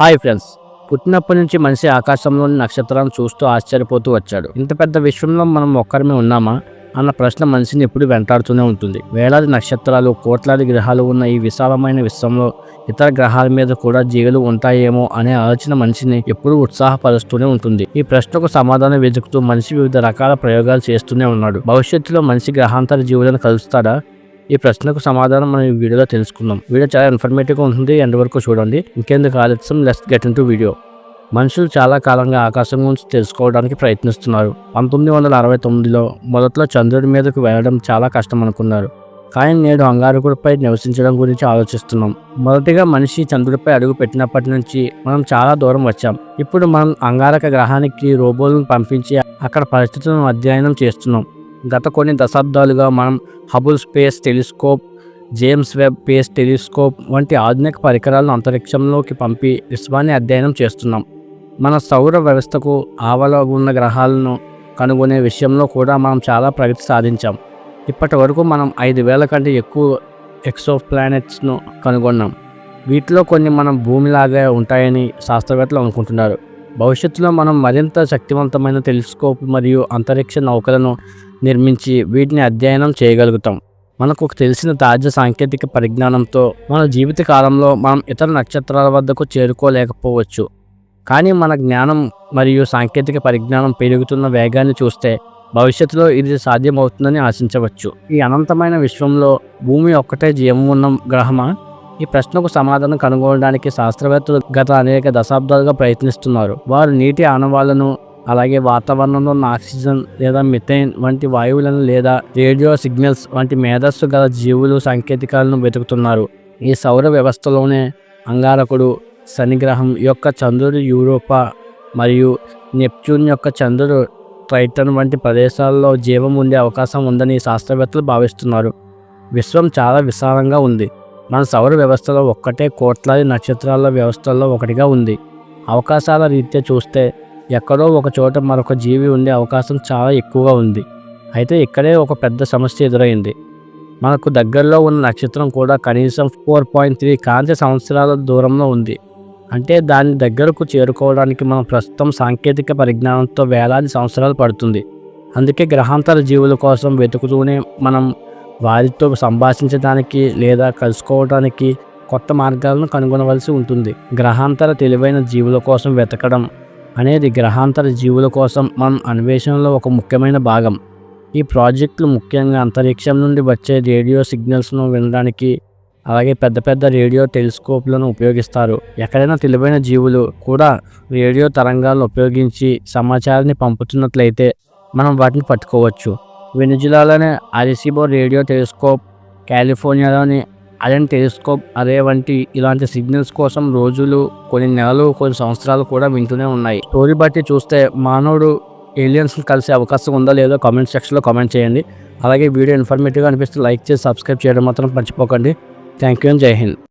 Hi friends. పుట్టినప్పటి నుంచి మనిషి ఆకాశంలోని నక్షత్రాలను చూస్తూ ఆశ్చర్యపోతూ వచ్చాడు. ఇంత పెద్ద విశ్వంలో మనం ఒక్కరమే ఉన్నామా? అన్న ప్రశ్న మనిషిని ఎప్పుడు వెంటాడుతూనే ఉంటుంది. వేలాది నక్షత్రాలు కోట్లాది గ్రహాలు ఉన్న ఈ విశాలమైన విశ్వంలో ఇతర గ్రహాల మీద కూడా జీవులు ఉంటాయేమో అనే ఆలోచన మనిషిని ఎప్పుడూ ఉత్సాహపరుస్తూనే ఉంటుంది. ఈ ప్రశ్నకు సమాధానం వెతుకుతూ మనిషి వివిధ రకాల ప్రయోగాలు చేస్తూనే ఉన్నాడు. భవిష్యత్తులో మనిషి గ్రహాంతర జీవులను కలుస్తాడా? ఈ ప్రశ్నకు సమాధానం మనం ఈ వీడియోలో తెలుసుకుందాం. వీడియో చాలా ఇన్ఫర్మేటివ్గా ఉంటుంది. ఎండ్ వరకు చూడండి. ఇంకెందుకు ఆలస్యం? Let's get into video మనుషులు చాలా కాలంగా ఆకాశం గురించి తెలుసుకోవడానికి ప్రయత్నిస్తున్నారు. పంతొమ్మిది వందల అరవై తొమ్మిదిలో మొదట్లో చంద్రుడి మీదకు వెళ్ళడం చాలా కష్టం అనుకున్నారు. కానీ నేడు అంగారకుడిపై నివసించడం గురించి ఆలోచిస్తున్నాం. మొదటిగా మనిషి చంద్రుడిపై అడుగు పెట్టినప్పటి నుంచి మనం చాలా దూరం వచ్చాం. ఇప్పుడు మనం అంగారక గ్రహానికి రోబోలను పంపించి అక్కడ పరిస్థితులను అధ్యయనం చేస్తున్నాం. గత కొన్ని దశాబ్దాలుగా మనం Hubble space telescope James Webb space telescope వంటి ఆధునిక పరికరాలను అంతరిక్షంలోకి పంపి విశ్వాన్ని అధ్యయనం చేస్తున్నాం. మన సౌర వ్యవస్థకు ఆవలో ఉన్న గ్రహాలను కనుగొనే విషయంలో కూడా మనం చాలా ప్రగతి సాధించాం. ఇప్పటి వరకు మనం ఐదు వేల కంటే ఎక్కువ ఎక్సో ప్లానెట్స్ను కనుగొన్నాం. వీటిలో కొన్ని మనం భూమిలాగే ఉంటాయని శాస్త్రవేత్తలు అనుకుంటున్నారు. భవిష్యత్తులో మనం మరింత శక్తివంతమైన టెలిస్కోప్ మరియు అంతరిక్ష నౌకలను నిర్మించి వీటిని అధ్యయనం చేయగలుగుతాం. మనకు తెలిసిన తాజా సాంకేతిక పరిజ్ఞానంతో మన జీవిత కాలంలో మనం ఇతర నక్షత్రాల వద్దకు చేరుకోలేకపోవచ్చు. కానీ మన జ్ఞానం మరియు సాంకేతిక పరిజ్ఞానం పెరుగుతున్న వేగాన్ని చూస్తే భవిష్యత్తులో ఇది సాధ్యమవుతుందని ఆశించవచ్చు. ఈ అనంతమైన విశ్వంలో భూమి ఒక్కటే జీవం ఉన్న గ్రహమా? ఈ ప్రశ్నకు సమాధానం కనుగొనడానికి శాస్త్రవేత్తలు గత అనేక దశాబ్దాలుగా ప్రయత్నిస్తున్నారు. వారు నీటి ఆనవాళ్ళను అలాగే వాతావరణంలో ఉన్న ఆక్సిజన్ లేదా మిథైన్ వంటి వాయువులను లేదా రేడియో సిగ్నల్స్ వంటి మేధస్సు గల జీవులు సాంకేతికాలను వెతుకుతున్నారు. ఈ సౌర వ్యవస్థలోనే అంగారకుడు శనిగ్రహం యొక్క చంద్రుడు యూరోపా మరియు నెప్ట్యూన్ యొక్క చంద్రుడు ట్రైటన్ వంటి ప్రదేశాల్లో జీవం ఉండే అవకాశం ఉందని శాస్త్రవేత్తలు భావిస్తున్నారు. విశ్వం చాలా విశాలంగా ఉంది. మన సౌర వ్యవస్థలో ఒక్కటే కోట్లాది నక్షత్రాల వ్యవస్థల్లో ఒకటిగా ఉంది. అవకాశాల రీత్యా చూస్తే ఎక్కడో ఒక చోట మరొక జీవి ఉండే అవకాశం చాలా ఎక్కువగా ఉంది. అయితే ఇక్కడే ఒక పెద్ద సమస్య ఎదురైంది. మనకు దగ్గరలో ఉన్న నక్షత్రం కూడా కనీసం ఫోర్ పాయింట్ త్రీ కాంతి సంవత్సరాల దూరంలో ఉంది. అంటే దాని దగ్గరకు చేరుకోవడానికి మనం ప్రస్తుతం సాంకేతిక పరిజ్ఞానంతో వేలాది సంవత్సరాలు పడుతుంది. అందుకే గ్రహాంతర జీవుల కోసం వెతుకుతూనే మనం వారితో సంభాషించడానికి లేదా కలుసుకోవడానికి కొత్త మార్గాలను కనుగొనవలసి ఉంటుంది. గ్రహాంతర తెలివైన జీవుల కోసం వెతకడం అనేది గ్రహాంతర జీవుల కోసం మనం అన్వేషణలో ఒక ముఖ్యమైన భాగం. ఈ ప్రాజెక్టులు ముఖ్యంగా అంతరిక్షం నుండి వచ్చే రేడియో సిగ్నల్స్ను వినడానికి అలాగే పెద్ద పెద్ద రేడియో టెలిస్కోప్లను ఉపయోగిస్తారు. ఎక్కడైనా తెలివైన జీవులు కూడా రేడియో తరంగాలను ఉపయోగించి సమాచారాన్ని పంపుతున్నట్లయితే మనం వాటిని పట్టుకోవచ్చు. వెనుజులాలోని అరిసిబో రేడియో టెలిస్కోప్ కాలిఫోర్నియాలోని అలెన్ టెలిస్కోప్ అదే వంటి ఇలాంటి సిగ్నల్స్ కోసం రోజులు కొన్ని నెలలు కొన్ని సంవత్సరాలు కూడా వింటూనే ఉన్నాయి. స్టోరీ బట్టి చూస్తే మానవుడు ఏలియన్స్ కలిసే అవకాశం ఉందో లేదో కామెంట్ సెక్షన్లో కామెంట్ చేయండి. అలాగే వీడియో ఇన్ఫర్మేటివ్గా అనిపిస్తే లైక్ చేసి సబ్స్క్రైబ్ చేయడం మాత్రం మర్చిపోకండి. థ్యాంక్ యూ అండ్ జై హింద్.